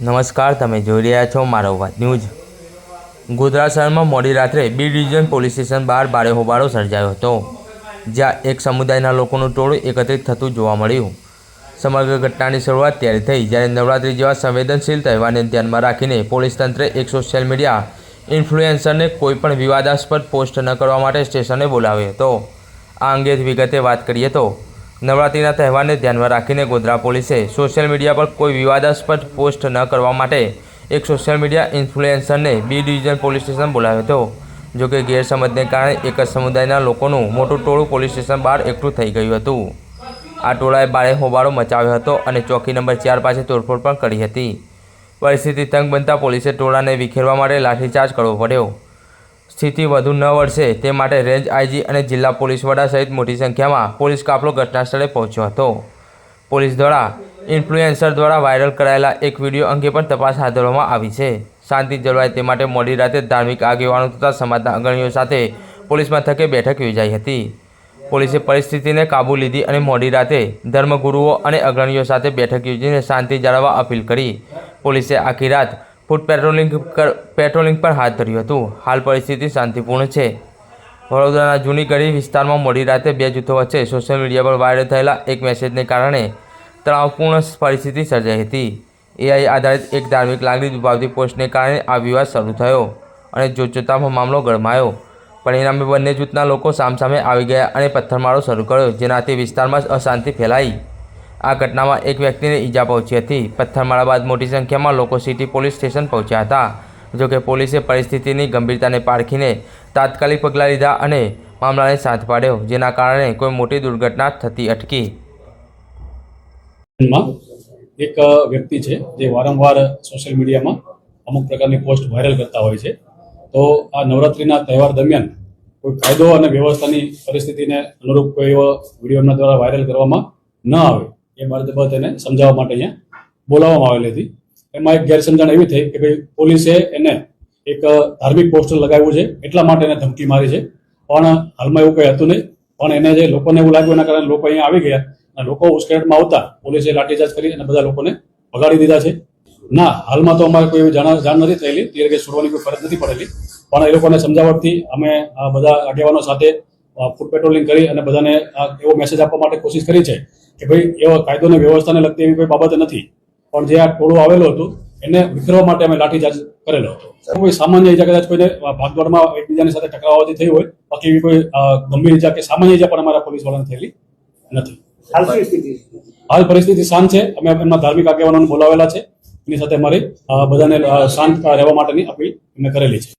નમસ્કાર, તમે જોઈ રહ્યા છો મારો વાત ન્યૂઝ. ગુજરાત શહેરમાં મોડી રાત્રે બી ડિવિઝન પોલીસ સ્ટેશન બહાર ભારે હોબાળો સર્જાયો હતો, જ્યાં એક સમુદાયના લોકોનું ટોળું એકત્રિત થતું જોવા મળ્યું. સમગ્ર ઘટનાની શરૂઆત ત્યારે થઈ, જ્યારે નવરાત્રી જેવા સંવેદનશીલ તહેવારને ધ્યાનમાં રાખીને પોલીસ તંત્રે એક સોશિયલ મીડિયા ઇન્ફ્લુએન્સરને કોઈપણ વિવાદાસ્પદ પોસ્ટ ન કરવા માટે સ્ટેશને બોલાવ્યો હતો. આ અંગે વિગતે વાત કરીએ તો નવરાત્રિના તહેવારને ધ્યાનમાં રાખીને ગોધરા પોલીસે સોશિયલ મીડિયા પર કોઈ વિવાદાસ્પદ પોસ્ટ ન કરવા માટે એક સોશિયલ મીડિયા ઇન્ફ્લુએન્સરને બી ડિવિઝન પોલીસ સ્ટેશન બોલાવ્યો હતો. જોકે ગેરસમજને કારણે એક જ સમુદાયના લોકોનું મોટું ટોળું પોલીસ સ્ટેશન બહાર એકઠું થઈ ગયું હતું. આ ટોળાએ બારે હોબાળો મચાવ્યો હતો અને ચોકી નંબર ચાર પાસે તોડફોડ પણ કરી હતી. પરિસ્થિતિ તંગ બનતા પોલીસે ટોળાને વિખેરવા માટે લાઠીચાર્જ કરવો પડ્યો. સ્થિતિ વધુ ન વળશે તે માટે રેન્જ આઈજી અને જિલ્લા પોલીસ વડા સહિત મોટી સંખ્યામાં પોલીસ કાફલો ઘટનાસ્થળે પહોંચ્યો હતો. પોલીસ દ્વારા ઇન્ફ્લુએન્સર દ્વારા વાયરલ કરાયેલા એક વીડિયો અંગે પણ તપાસ હાથ ધરવામાં આવી છે. શાંતિ જળવાય તે માટે મોડી રાતે ધાર્મિક આગેવાનો તથા સમાજના અગ્રણીઓ સાથે પોલીસ મથકે બેઠક યોજાઈ હતી. પોલીસે પરિસ્થિતિને કાબૂ લીધી અને મોડી રાતે ધર્મગુરુઓ અને અગ્રણીઓ સાથે બેઠક યોજીને શાંતિ જાળવવા અપીલ કરી. પોલીસે આખી રાત ફૂટ પેટ્રોલિંગ પેટ્રોલિંગ પર હાથ ધર્યું હતું. હાલ પરિસ્થિતિ શાંતિપૂર્ણ છે. વડોદરાના જૂની ગળી વિસ્તારમાં મોડી રાતે બે જૂથો વચ્ચે સોશિયલ મીડિયા પર વાયરલ થયેલા એક મેસેજને કારણે તણાવપૂર્ણ પરિસ્થિતિ સર્જાઈ હતી. એઆઈ આધારિત એક ધાર્મિક લાગણી દુભાવતી પોસ્ટને કારણે આ વિવાદ શરૂ થયો અને જોતજોતામાં મામલો ગરમાયો. પરિણામે બંને જૂથના લોકો સામસામે આવી ગયા અને પથ્થરમારો શરૂ કર્યો, જેનાથી વિસ્તારમાં અશાંતિ ફેલાઈ. આ ઘટનામાં એક વ્યક્તિને ઈજા પહોંચી હતી. પથ્થરમારા બાદ મોટી સંખ્યામાં લોકો સિટી પોલીસ સ્ટેશન પહોંચ્યા હતા. જોકે પોલીસે પરિસ્થિતિની ગંભીરતાને પારખીને તાત્કાલિક પગલાં લીધા અને મામલાને સાથ પાડ્યો, જેના કારણે કોઈ મોટી દુર્ઘટના થતી અટકી. એક વ્યક્તિ છે, જે વારંવાર સોશિયલ મીડિયામાં અમુક પ્રકારની પોસ્ટ વાયરલ કરતા હોય છે. તો આ નવરાત્રિના તહેવાર દરમિયાન કોઈ કાયદો અને વ્યવસ્થાની પરિસ્થિતિને અનુરૂપ કોઈ એવો વીડિયો દ્વારા વાયરલ કરવામાં ન આવે. એ બાબત એને સમજાવવા માટે અહીંયા બોલાવવામાં આવેલી હતી. એમાં એક ગેરસમજણ એવી થઈ કે ભાઈ પોલીસે એને એક ધાર્મિક પોસ્ટર લગાવ્યું છે. એટલા માટે એને ધમકી મારી છે. પણ હાલમાં એવું કંઈ હતું નહીં. પણ એને જે લોકોને એવું લાગ્યું, એના કારણે લોકો અહીંયા આવી ગયા. અને લોકો ઉશ્કેરટમાં આવતા પોલીસે લાઠીચાર્જ કરી અને બધા લોકોને ભગાડી દીધા છે. ના, હાલમાં તો અમારે કોઈ એવી જાણ જાણ નથી થયેલી. તે કે છોડવાની કોઈ ફરજ નથી પડેલી. પણ એ લોકોને સમજાવટથી અમે આ બધા આગેવાનો સાથે ફૂડ પેટ્રોલિંગ કરી અને બધાને એવો મેસેજ આપવા માટે કોશિશ કરી છે કે ભાઈ એવો કાયદો અને વ્યવસ્થાને લગતી એવી કોઈ બાબત નથી. પણ જે આ ટોળું આવેલું હતું એને વિખરવા માટે અમે લાઠીચાર્જ કરેલો હતો. કોઈ સામાન્ય ઈજા કદાચ કોઈને ભાગદોડમાં એકબીજાની સાથે ટકરાવવાથી થઈ હોય બાકી એવી કોઈ ગંભીર ઈજા કે સામાન્ય ઈજા પણ અમારા પોલીસ વાળાને થયેલી નથી? હાલ પરિસ્થિતિ શાંત છે. અમે એમના ધાર્મિક આગેવાનોને બોલાવેલા છે. એની સાથે અમારી બધાને શાંત રહેવા માટેની અપીલ એમને કરેલી છે.